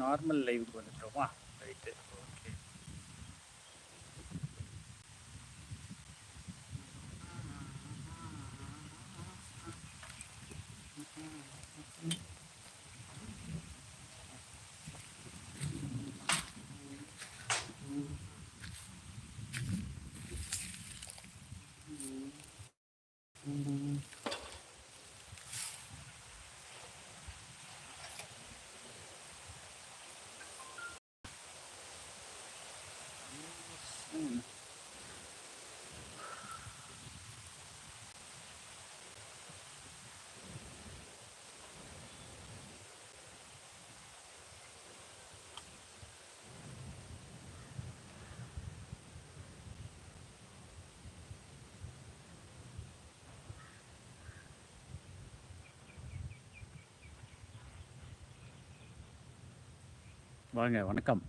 Normal லைவுக்கு வந்துட்டோமா right okay வாங்க வணக்கம்.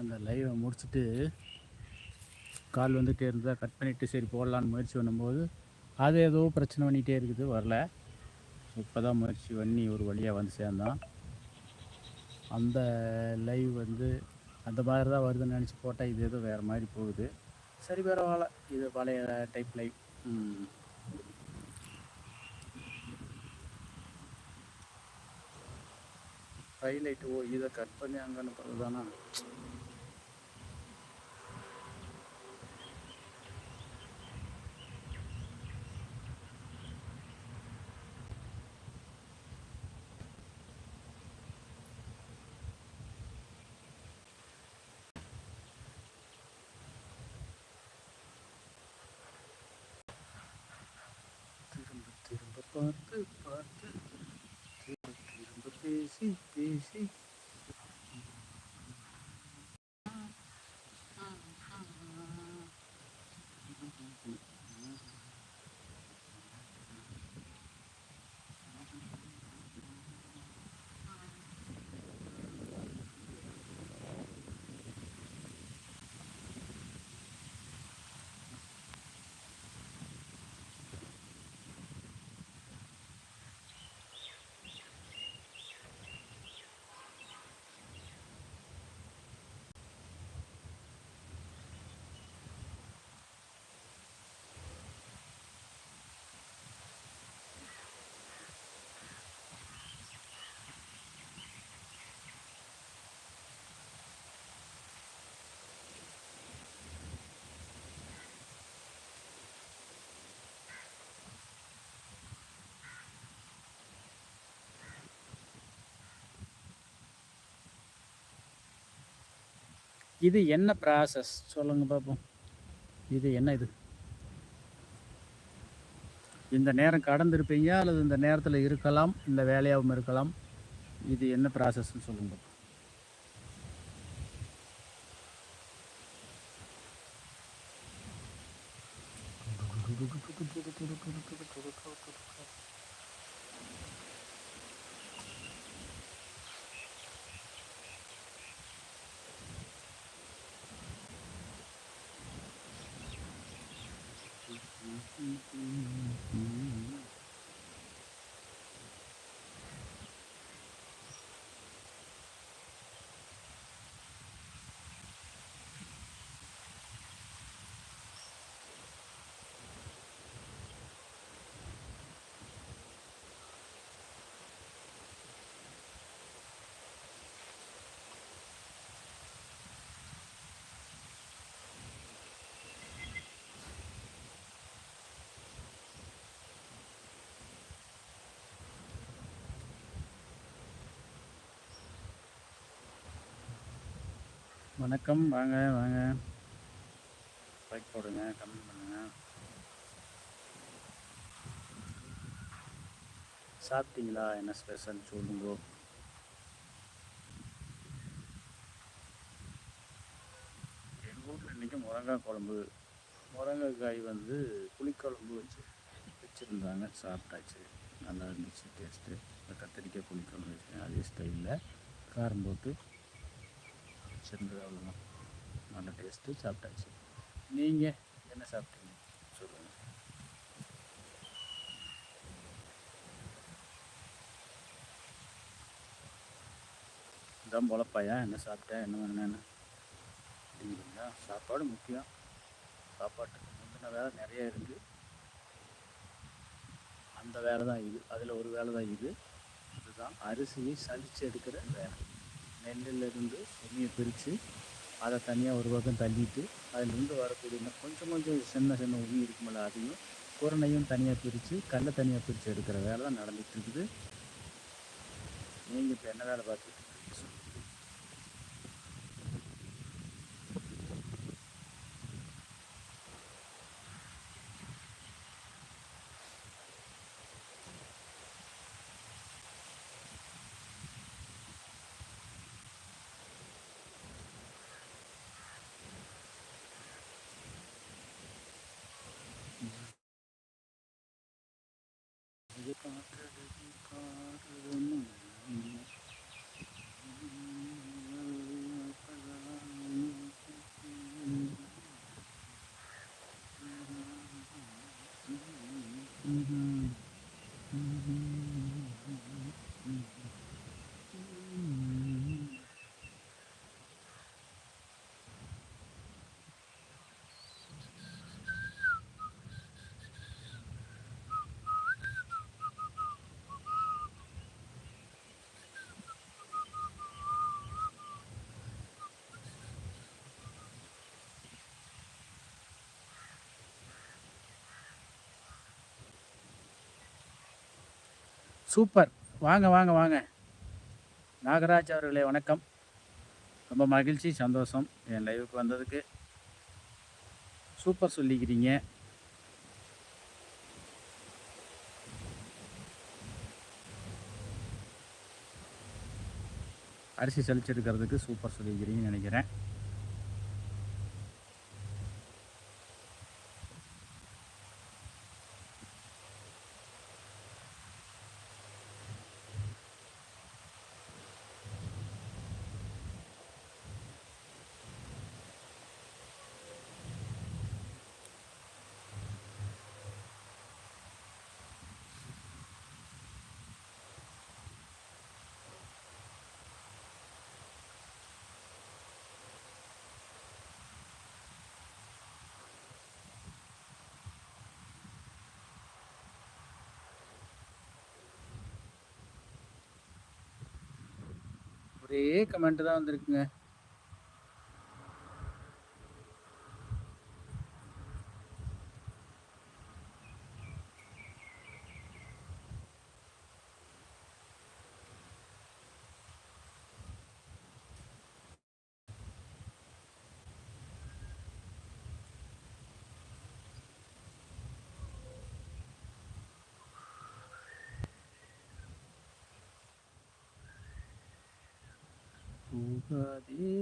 அந்த லைவை முடிச்சுட்டு கால் வந்துகிட்டே இருந்தால் கட் பண்ணிவிட்டு சரி போடலான்னு முயற்சி பண்ணும்போது அது ஏதோ பிரச்சனை பண்ணிகிட்டே இருக்குது வரல. இப்போ தான் முயற்சி பண்ணி ஒரு வழியாக வந்து சேர்ந்தான். அந்த லைவ் வந்து அந்த மாதிரி தான் வருதுன்னு நினச்சி போட்டால் இது ஏதோ வேறு மாதிரி போகுது. சரி பரவாயில்ல. இது பழைய டைப் லைவ் ம் ஹைலைட் ஓ இதை கட் பண்ணி அங்கே அனுப்புறது தானா திரும்ப திரும்ப பார்த்து பார்த்து திரும்ப திரும்ப பேசி பேசி இது என்ன ப்ராசஸ் சொல்லுங்க பார்ப்போம் இது என்ன இது? இந்த நேரம் கடந்திருப்பீங்க அல்லது இந்த நேரத்தில் இருக்கலாம் இந்த வேலையாகவும் இருக்கலாம். இது என்ன ப்ராசஸ்ன்னு சொல்லுங்க பார்ப்போம். வணக்கம். வாங்க வாங்க. லைக் போடுங்க கமெண்ட் பண்ணுங்க. சாப்பிட்டீங்களா? என்ன ஸ்பெஷல் சொல்லுங்க எங்கள் வீட்டில் இன்றைக்கி முருங்காய் குழம்பு. முருங்கைக்காய் வந்து புளிக்குழம்பு வச்சு வச்சுருந்தாங்க. சாப்பிட்டாச்சு. நல்லா இருந்துச்சு டேஸ்ட்டு இந்த கத்திரிக்காய் புளிக்குழம்பு வச்சு அதே ஸ்டைலில் காரம் போட்டு பிடிச்சிருந்தது அவ்வளோதான் நல்ல டேஸ்ட்டு சாப்பிட்டாச்சு. நீங்கள் என்ன சாப்பிட்டீங்க? சொல்லுங்கள் இதான் பொழப்பாயா என்ன சாப்பிட்டேன்? என்ன பண்ணேன்னு அப்படிங்களா? சாப்பாடு முக்கியம். சாப்பாட்டுக்கு முந்தின வேலை நிறைய இருக்குது அந்த வேலை தான் இது. அதில் ஒரு வேலை தான் இது. இதுதான் அரிசியை சலித்து எடுக்கிற வேலை. நெல்லிலிருந்து தண்ணியை பிரித்து அதை தனியாக ஒரு பக்கம் தள்ளிட்டு அதிலிருந்து வரக்கூடிய கொஞ்சம் கொஞ்சம் சின்ன சின்ன உமி இருக்குமில்ல அதையும் குரணையும் தனியாக பிரித்து கல்லை தனியாக பிரித்து எடுக்கிற வேலை தான் நடந்துகிட்டு இருக்குது. நீங்கள் இப்போ என்ன வேலை பார்த்துட்டு சூப்பர். வாங்க வாங்க வாங்க. நாகராஜ் அவர்களே வணக்கம். ரொம்ப மகிழ்ச்சி சந்தோஷம் என் லைவுக்கு வந்ததுக்கு. சூப்பர் சொல்லிக்கிறீங்க. அரிசி சலிச்செடுக்கிறதுக்கு சூப்பர் சொல்லிக்கிறீங்கன்னு நினைக்கிறேன். ஒரே கமெண்ட் தான் வந்திருக்குங்க. போகாதே